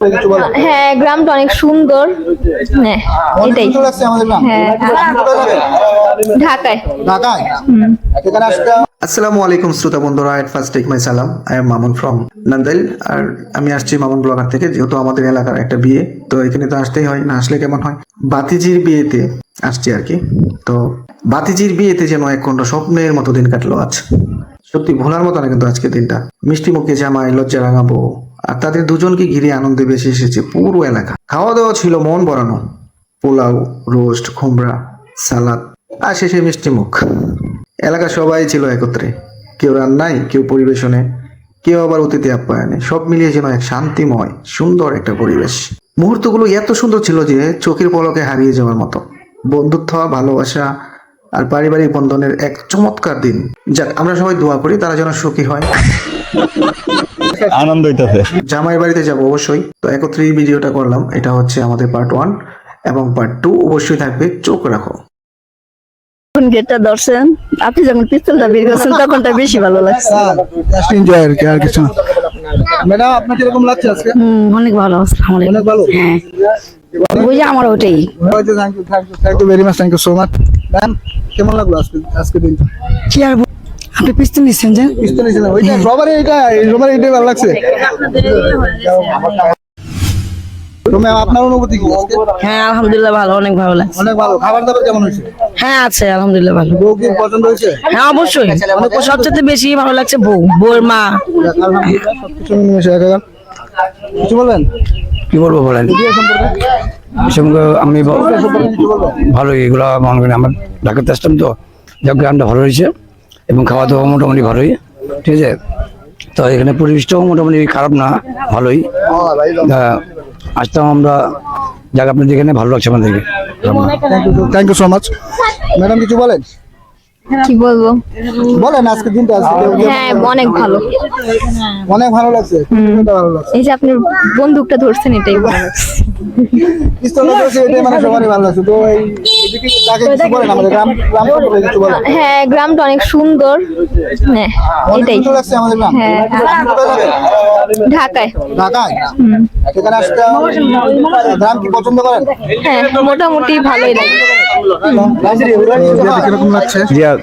বলো হ্যাঁ গ্রামটা অনেক সুন্দর। হ্যাঁ এটাই। হ্যাঁ। ঢাকায়। ঢাকায়? আসসালামু আলাইকুম শ্রোতা বন্ধুরা এট ফার্স্ট টেক মাই সালাম I am Mamun from Nandail আর আমি আসছি মামুন ব্লগার থেকে যেহেতু আমাদের এলাকার একটা বিয়ে তো এখানে তো আসতেই হয় না আসলে কেমন হয়? বাতিজির বিয়েতে আসছি আর কি। তো বাতিজির বিয়েতে যেন এক কোনটা স্বপ্নের মতো দিন কাটলো আজ। সত্যি ভোলার মতো না কিন্তু আজকে দিনটা। মিষ্টি মুখে জামাই লজ্জা রাঙাবো আর তাদের দুজনকে ঘিরে আনন্দে বেশি এসেছে পুরো এলাকা। খাওয়া দাওয়া ছিল মন বরানো পোলাও, রোস্ট, খুমড়া, সালাদ আর শেষে মিষ্টি মুখ। এলাকা সবাই ছিল একত্রে। কেউ রান্নায়, কেউ পরিবেশনে, কেউ আবার অতিথি আপ্যায়নে। সব মিলিয়ে যেন এক শান্তিময়, সুন্দর একটা পরিবেশ। মুহূর্তগুলো এত সুন্দর ছিল যে চোখের পলকে হারিয়ে যাওয়ার মতো। বন্ধুত্ব, ভালোবাসা আর পারিবারিক বন্ধনের এক চমৎকার দিন। যাক, আমরা সবাই দোয়া করি তারা যেন সুখী হয়। আনন্দ হইতেছে। জামাই বাড়িতে যাব অবশ্যই। তো একত্রেই ভিডিওটা করলাম। এটা হচ্ছে আমাদের পার্ট ওয়ান এবং পার্ট টু অবশ্যই থাকবে। চোখ রাখো। যখন গেটটা ধরছেন? আপনি যখন পিস্তলটা বের করছেন তখনটা বেশি ভালো লাগছে। জাস্ট এনজয় আর কি আর কিছু না। ম্যাডাম আপনার কীরকম লাগছে আজকে? হুম অনেক ভালো আসসালামু আলাইকুম। অনেক ভালো? হ্যাঁ। বুঝে আমার ওটাই। Thank you thank you thank you very much thank you so much ma'am কেমন লাগল আজকে আজকে দিনটা কি আর পিস্তল নিচ্ছেন যে? পিস্তল নিয়েছিলাম ওইটা রবারে এটা রবারে এটাই ভালো লাগছে। তো ম্যাম আপনার অনুভূতি কি? হ্যাঁ আলহামদুলিল্লাহ ভালো অনেক ভালো লাগছে। অনেক ভালো। খাবার দাবার কেমন হয়েছে? হ্যাঁ আছে আলহামদুলিল্লাহ ভালো। বউ কি পছন্দ হয়েছে? হ্যাঁ অবশ্যই। সবচেয়ে বেশি ভালো লাগছে বউ বউর মা। আলহামদুলিল্লাহ সবকিছু মিলেমিশে একাকার কিছু বলবেন? কি বলব বলেন? আমি ভালো এগুলো মনে করি আমার ঢাকাতে আসতাম তো। যাক গ্রামটা ভালো হয়েছে। এবং খাওয়া দাওয়া মোটামুটি ভালোই ঠিক আছে? তো এখানে পরিবেশটাও মোটামুটি খারাপ না ভালোই। আসতাম আমরা যাক আপনাদের এখানে ভালো লাগছে আমাদেরকে। Thank you so much madam কিছু বলেন? কি বলব? বলেন আজকে দিনটা আজকে হ্যাঁ অনেক ভালো। অনেক ভালো লাগছে দিনটা ভালো লাগছে। এই যে আপনি বন্দুকটা ধরছেন এটাই ভালো লাগছে। পিস্তলটা ধরেছে এটাই মানে সবারই ভালো লাগছে। তো এই এদিকে কাকে কিছু বলেন আমাদের গ্রাম গ্রাম সম্পর্কে কিছু বলেন। হ্যাঁ গ্রামটা অনেক সুন্দর। হ্যাঁ এটাই। হ্যাঁ। আপনি কোথায় থাকেন? ঢাকায়। ঢাকায়? গ্রাম কি পছন্দ করেন? হ্যাঁ মোটামুটি ভালোই লাগে।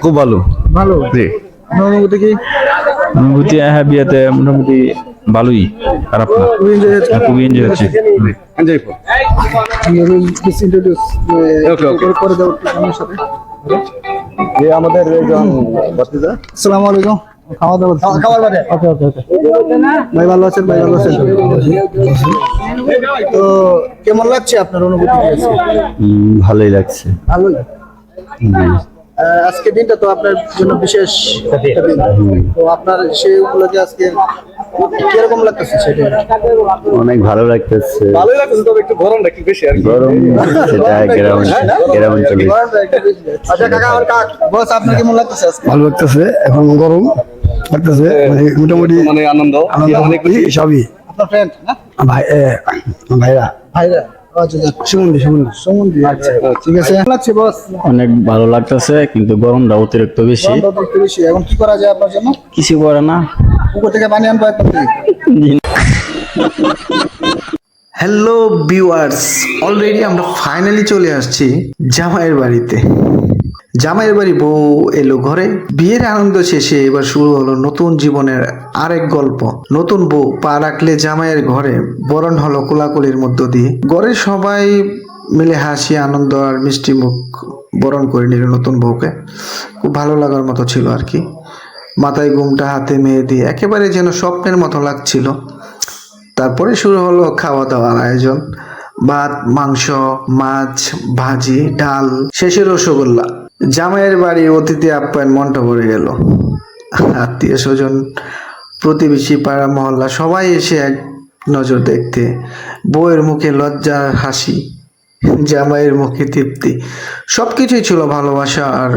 খুব ভালো। ভালো? জি। অনুভূতি কি? অনুভূতি হ্যাঁ বিয়েতে মোটামুটি ভালোই খারাপ না। খুবই হয়েছে? হ্যাঁ, এনজয় হচ্ছে। সাথে। আমাদের একজন ভতিজা। আসসালামু আলাইকুম। খাওয়া দাওয়া ওকে ওকে ওকে ভাই ভালো আছেন? ভাই ভালো আছেন? তো কেমন লাগছে আপনার অনুভূতি? ভালোই লাগছে। ভালোই? আহ, আজকের দিনটা তো আপনার জন্য বিশেষ দিন। তো আপনার সেই উপলক্ষে আজকে কীরকম লাগতেছে সেটা অনেক ভালো লাগতেছে। ভালোই লাগতেছে তবে একটু গরমটা একটু বেশি আর গরম সেটা গ্রাম গ্রাম অঞ্চলে আচ্ছা কাকা আমার কাক বস আপনার কেমন লাগতেছে আজকে? ভালো লাগতেছে এখন গরম লাগতেছে মানে মোটামুটি মানে আনন্দ। আনন্দ সবই। আপনার ফ্রেন্ড না? ভাই ভাইরা। ভাইরা। আচ্ছা আচ্ছা আচ্ছা ঠিক আছে। কেমন লাগছে বস অনেক ভালো লাগতেছে কিন্তু গরমটা অতিরিক্ত বেশি। এখন কি করা যায় আপনার জন্য? কিছু করে না। পুকুর থেকে পানি আনব হ্যালো ভিউয়ার্স অলরেডি আমরা ফাইনালি চলে আসছি জামাইয়ের বাড়িতে। জামাইয়ের বাড়ি বউ এলো ঘরে। বিয়ের আনন্দ শেষে এবার শুরু হলো নতুন জীবনের আরেক গল্প। নতুন বউ পা রাখলে জামাইয়ের ঘরে, বরণ হলো কোলাকুলির মধ্য দিয়ে। ঘরের সবাই মিলে হাসি, আনন্দ আর মিষ্টি মুখ বরণ করে নিল নতুন বউকে। খুব ভালো লাগার মতো ছিল আর কি। মাথায় ঘুমটা, হাতে মেহেদি, একেবারে যেন স্বপ্নের মতো লাগছিল। তারপরে শুরু হলো খাওয়া দাওয়ার আয়োজন। ভাত, মাংস, মাছ, ভাজি, ডাল, শেষে রসগোল্লা। জামাইয়ের বাড়ি অতিথি আপ্যায়ন মনটা ভরে গেল। আত্মীয় স্বজন, প্রতিবেশী, পাড়া, মহল্লা, সবাই এসে এক নজর দেখতে। বউয়ের মুখে লজ্জা, হাসি, জামাইয়ের মুখে তৃপ্তি। সব কিছুই ছিল ভালোবাসা আর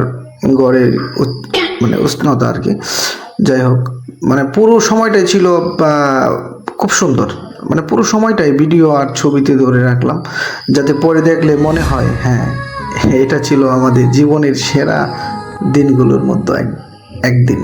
গড়ের মানে উষ্ণতা আর কি। যাই হোক মানে পুরো সময়টাই ছিল খুব সুন্দর। মানে পুরো সময়টাই ভিডিও আর ছবিতে ধরে রাখলাম, যাতে পরে দেখলে মনে হয় হ্যাঁ। এটা ছিল আমাদের জীবনের সেরা দিনগুলোর মধ্যে এক একদিন।